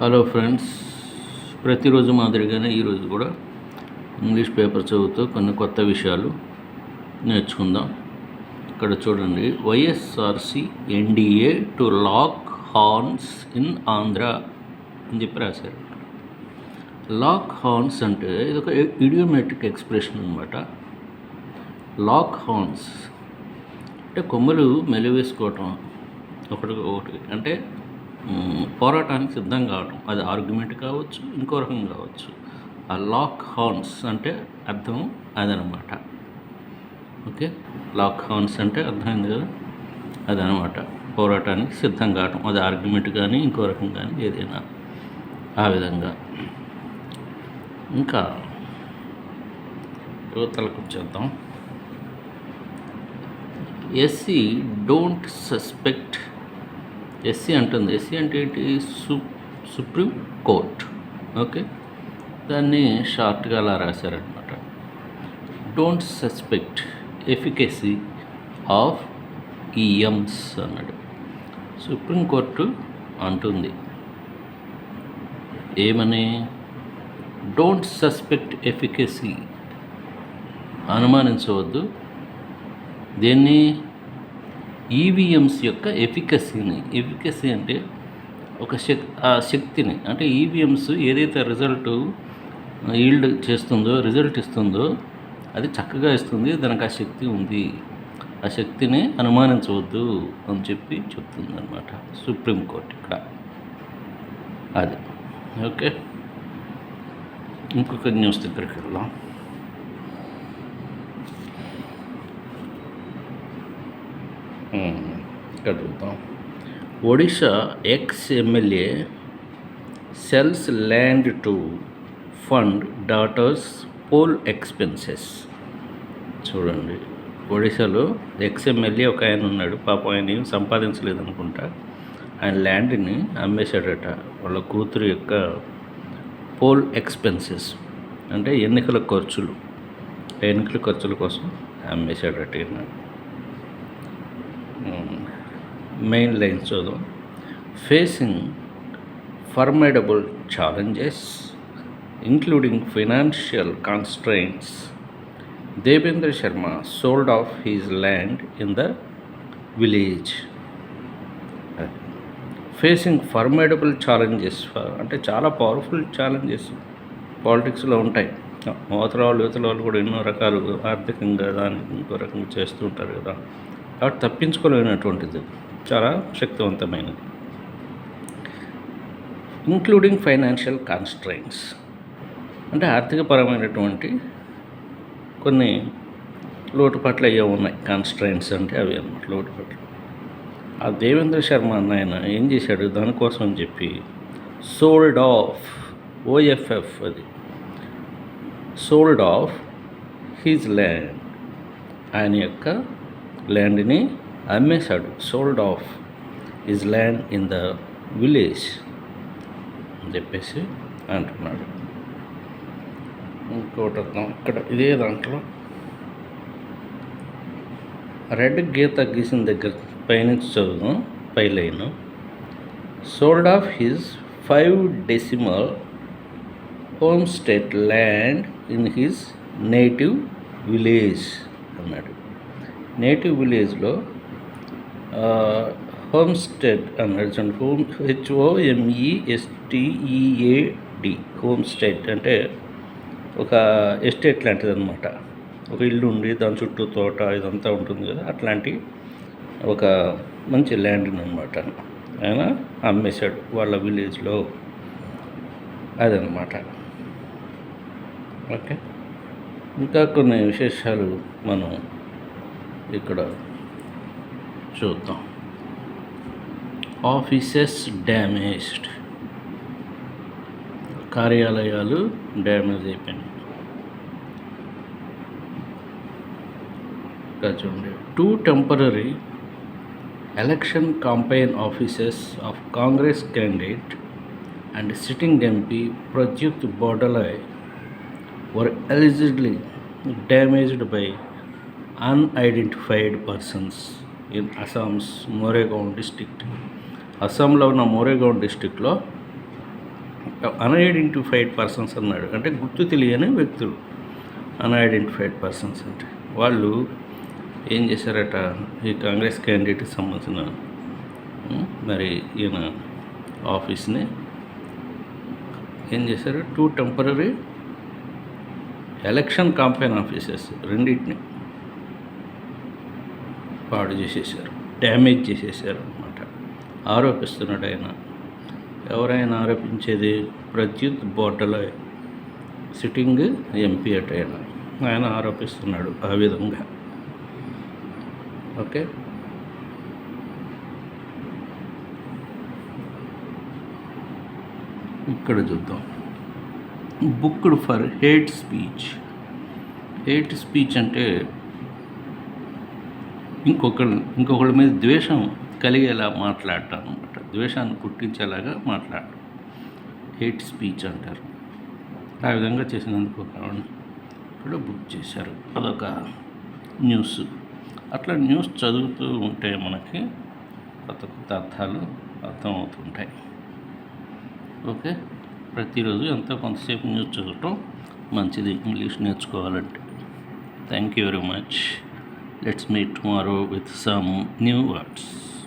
Hello friends ప్రతిరోజు మాదిరిగానే ఈరోజు కూడా ఇంగ్లీష్ పేపర్ చదువుతూ కొన్ని కొత్త విషయాలు నేర్చుకుందాం. ఇక్కడ చూడండి. YSRC NDA to lock horns in Andhra అని చెప్పి రాశారు. లాక్ హార్న్స్ అంటే ఇది ఒక ఇడియోమెట్రిక్ ఎక్స్ప్రెషన్ అనమాట లాక్ హార్న్స్ అంటే కొమ్మలు మెలివేసుకోవటం. ఒకటి ఒకటి అంటే పోరాటానికి సిద్ధం కావటం. అది ఆర్గ్యుమెంట్ కావచ్చు ఇంకో రకం కావచ్చు. ఆ లాక్ హార్న్స్ అంటే అర్థం అదనమాట. ఓకే? లాక్ హార్న్స్ అంటే అర్థమైంది కదా? అదనమాట. పోరాటానికి సిద్ధం కావటం. అది ఆర్గ్యుమెంట్ కానీ ఇంకో రకం కానీ ఏదైనా ఆ విధంగా. ఇంకా యువతలకు వచ్చేద్దాం ఎస్సీ డోంట్ సస్పెక్ట్ ఎస్సీ అంటుంది. ఎస్సీ అంటే ఏంటి? సు సుప్రీం కోర్ట్. ఓకే? దాన్ని షార్ట్గా అలా రాశారనమాట don't suspect efficacy of EVMs అన్నాడు. సుప్రీంకోర్టు అంటుంది. ఏమని? Don't suspect efficacy. అనుమానించవద్దు. దేన్ని? ఈవీఎంస్ యొక్క ఎఫికసీని ఎఫికసీ అంటే ఒక శక్ ఆ శక్తిని. అంటే ఈవీఎంస్ ఏదైతే రిజల్ట్ ఈల్డ్ చేస్తుందో రిజల్ట్ ఇస్తుందో అది చక్కగా ఇస్తుంది. దానికి ఆ శక్తి ఉంది. ఆ శక్తిని అనుమానించవద్దు అని చెప్పి చెప్తుంది అనమాట సుప్రీంకోర్టు ఇక్కడ. అది. ఓకే. ఇంకొక న్యూస్ దగ్గరికి వెళ్దాం. ఇక్కడ చూద్దాం. Odisha ex MLA sells land to fund daughters poll expenses. చూడండి ఒడిశాలో ఎక్స్ ఎమ్మెల్యే ఒక ఆయన ఉన్నాడు. పాప ఆయన ఏం సంపాదించలేదు అనుకుంటా ఆయన ల్యాండ్ని అమ్మేశాడట. వాళ్ళ కూతురు యొక్క పోల్ ఎక్స్పెన్సెస్. అంటే ఎన్నికల ఖర్చులు ఎన్నికల ఖర్చుల కోసం అమ్మేశాడట ఈయన. మెయిన్ లైన్స్ చూద్దాం. Facing formidable challenges including financial constraints Devendra Sharma sold off his land in the village. Facing formidable challenges అంటే చాలా పవర్ఫుల్ ఛాలెంజెస్ పాలిటిక్స్లో ఉంటాయి. అవతల వాళ్ళు యువతల వాళ్ళు కూడా ఎన్నో రకాలు ఆర్థికంగా దానికి ఇంకో రకంగా చేస్తూ ఉంటారు కదా. కాబట్టి తప్పించుకోలేనటువంటిది. చాలా శక్తివంతమైనది. ఇంక్లూడింగ్ ఫైనాన్షియల్ కాన్స్ట్రైన్స్ అంటే ఆర్థికపరమైనటువంటి కొన్ని లోటుపాట్లు అయ్యే ఉన్నాయి. కాన్స్ట్రైన్స్ అంటే అవి అన్నమాట లోటుపాట్లు. ఆ దేవేంద్ర శర్మ అన్న ఆయన ఏం చేశాడు? దానికోసం అని చెప్పి sold off O F F అది. సోల్డ్ ఆఫ్ హీజ్ ల్యాండ్ ఆయన యొక్క ల్యాండ్ని అమ్మేశాడు. Sold off his land in the village అని చెప్పేసి అంటున్నాడు. ఇంకోటి ఇక్కడ ఇదే దాంట్లో రెడ్ గీత గీసిన దగ్గర పైనుంచి చదువును పై line. Sold off his five decimal homestead land in his native village అన్నాడు. నేటివ్ విలేజ్లో హోమ్ స్టేట్ అన్నాడు చూడండి హోమ్ హెచ్ఓఎంఈఎస్టిఈఏడి హోమ్ స్టేట్ అంటే ఒక ఎస్టేట్ లాంటిది అనమాట ఒక ఇల్లు ఉండి దాని చుట్టూ తోట ఇదంతా ఉంటుంది కదా అట్లాంటి ఒక మంచి ల్యాండ్ని అనమాట ఆయన అమ్మేశాడు వాళ్ళ విలేజ్లో. అదనమాట ఓకే. ఇంకా కొన్ని విశేషాలు మనం ఇక్కడ చూద్దాం. ఆఫీసెస్ డ్యామేజ్డ్ కార్యాలయాలు డ్యామేజ్ అయిపోయినాయి. చూడండి. Two temporary election campaign offices of Congress candidate and sitting MP Pradyut Bordoloi were allegedly damaged by unidentified persons in Assam's Morigaon district అస్సాంలో ఉన్న మోరేగావ్ డిస్టిక్లో అన్ఐడెంటిఫైడ్ పర్సన్స్ అన్నాడు. అంటే గుర్తు తెలియని వ్యక్తులు అన్ఐడెంటిఫైడ్ పర్సన్స్ అంటే. వాళ్ళు ఏం చేశారట? ఈ కాంగ్రెస్ క్యాండిడేట్కి సంబంధించిన మరి ఈయన ఆఫీస్ని ఏం చేశారు? Two temporary election campaign offices రెండింటిని పాడు చేసేసారు డ్యామేజ్ చేసేసారు అనమాట ఆరోపిస్తున్నాడు ఆయన. ఎవరైనా ఆరోపించేది ప్రత్యుత్ బోటల సిట్టింగ్ ఎంపీ అట ఆయన. ఆయన ఆరోపిస్తున్నాడు ఆ విధంగా. ఓకే? ఇక్కడ చూద్దాం. Booked for hate speech. Hate speech అంటే ఇంకొకళ్ళు ఇంకొకళ్ళ మీద ద్వేషం కలిగేలా మాట్లాడటం అనమాట ద్వేషాన్ని పుట్టించేలాగా మాట్లాడటం హేట్ స్పీచ్ అంటారు. ఆ విధంగా చేసినందుకు ఒక ఆవిడని కూడా బుక్ చేశారు. అదొక న్యూస్. అట్లా న్యూస్ చదువుతూ ఉంటే మనకి కొత్త కొత్త అర్థాలు అర్థమవుతుంటాయి. ఓకే? ప్రతిరోజు ఎంతో కొంతసేపు న్యూస్ చదవటం మంచిది. ఇంగ్లీష్ నేర్చుకోవాలంటే. Thank you very much Let's meet tomorrow with some new words.